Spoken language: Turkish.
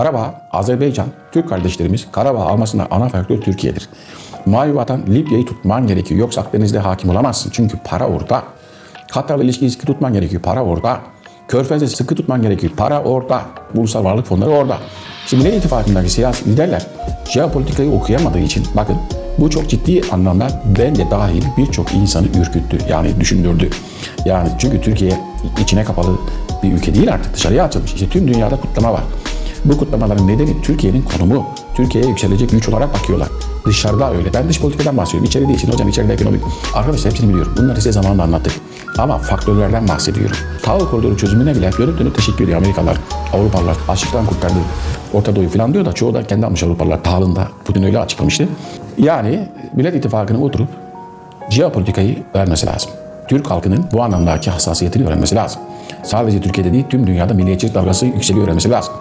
Karabağ, Azerbaycan, Türk kardeşlerimiz Karabağ almasında ana faktör Türkiye'dir. Mavi vatan Libya'yı tutman gerekiyor. Yoksa Akdeniz'de hakim olamazsın. Çünkü para orada. Katar'la ilişkiyi sıkı tutman gerekiyor. Para orada. Körfez'de sıkı tutman gerekiyor. Para orada. Ulusal varlık fonları orada. Şimdi Millet İttifakı'ndaki siyasi liderler jeopolitikayı okuyamadığı için bakın bu çok ciddi anlamda ben de dahil birçok insanı ürküttü. Yani düşündürdü. Yani çünkü Türkiye içine kapalı bir ülke değil artık dışarıya açılmış. İşte tüm dünyada kutlama var. Bu kutlamaların nedeni Türkiye'nin konumu. Türkiye'ye yükselecek güç olarak bakıyorlar. Dışarıda öyle. Ben dış politikadan bahsediyorum. İçeri değil. Şimdi hocam içeride ekonomik. Arkadaşlar hepsini biliyorum. Bunları size zamanında anlattık. Ama faktörlerden bahsediyorum. Tahıl koridoru çözümüne bile dönüp dönüp teşekkür ediyor Amerikalılar, Avrupalılar. Açlıktan kurtardı Orta Doğu'yu falan diyor da çoğu da kendi almış Avrupalılar. Tahılında Putin öyle açıklamıştı. Yani Millet İttifakı'nın oturup jeopolitikayı vermesi lazım. Türk halkının bu anlamdaki hassasiyetini öğrenmesi lazım. Sadece Türkiye'de değil tüm dünyada milliyetçilik dalgası yükseliyor öğrenmesi lazım.